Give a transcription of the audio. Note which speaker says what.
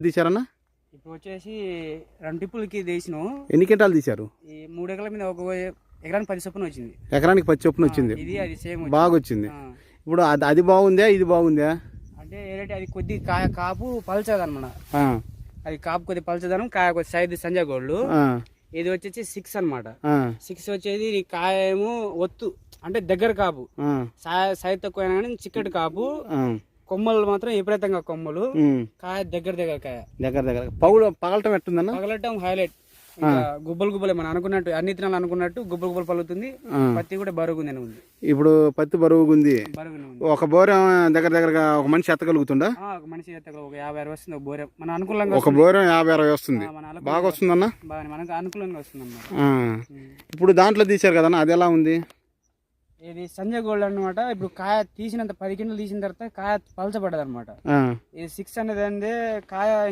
Speaker 1: తీశారన్నా?
Speaker 2: ఇప్పుడు వచ్చేసి రెండు టిప్పులకి తీసినాం.
Speaker 1: ఎన్ని క్వింటాలు తీశారు?
Speaker 2: ఈ మూడు ఎకరాల మీద ఒక ఎకరానికి పది చొప్పున వచ్చింది.
Speaker 1: ఎకరానికి పది చొప్పున వచ్చింది.
Speaker 2: ఇది అది సేమ్
Speaker 1: బాగా వచ్చింది ఇప్పుడు అది అది బాగుందా ఇది బాగుందా?
Speaker 2: అంటే ఏంటంటే అది కొద్ది కాయ కాపు పల్చదనమాట అది కాపు కొద్ది పల్చదనం కాయ కొద్ది సైజ్ సంజయ్
Speaker 1: ఆ,
Speaker 2: ఇది వచ్చేసి సిక్స్ అన్నమాట.
Speaker 1: ఆ,
Speaker 2: సిక్స్ వచ్చేది ఈ కాయ ఏమో ఒత్తు అంటే దగ్గర కాపు. సైజ్ తక్కువ చిక్కటి కాపు. కొమ్మలు మాత్రం విపరీతంగా కొమ్మలు. కాయ దగ్గర దగ్గర కాయ.
Speaker 1: దగ్గర దగ్గర. పౌలు పగలటం ఎట్టుందన్నా?
Speaker 2: పగలటం హైలైట్. గుబ్బలు గుబ్బలే మనం అనుకున్నట్టు అన్ని తినాలి అనుకున్నట్టు గుబ్బలు గుబ్బలు పలుకుతుంది.
Speaker 1: ఆ.
Speaker 2: పత్తి కూడా బరుగుందని ఉంది.
Speaker 1: ఇప్పుడు పత్తి ఉంది. ఒక బోరం దగ్గర దగ్గరగా ఒక మనిషి ఎత్తగలుగుతుందా
Speaker 2: ఆ, ఒక మనిషి ఎత్తగా ఒక యాభై అరవై వస్తుంది ఒక బోరె మన అనుకూలంగా
Speaker 1: ఒక బోరం యాభై అరవై వస్తుంది. బాగా వస్తుందన్నా?
Speaker 2: బాగా మనకు అనుకూలంగా వస్తుంది అన్నమాట
Speaker 1: ఆ. ఇప్పుడు దాంట్లో తీశారు కదన్నా అది ఎలా ఉంది?
Speaker 2: ఇది సంజయ్ గోల్డ్ అన్నమాట. ఇప్పుడు కాయ తీసినంత పది కింటలు తీసిన తర్వాత కాయ పలచబడ్డది అనమాట ఇది సిక్స్ అనేది కాయ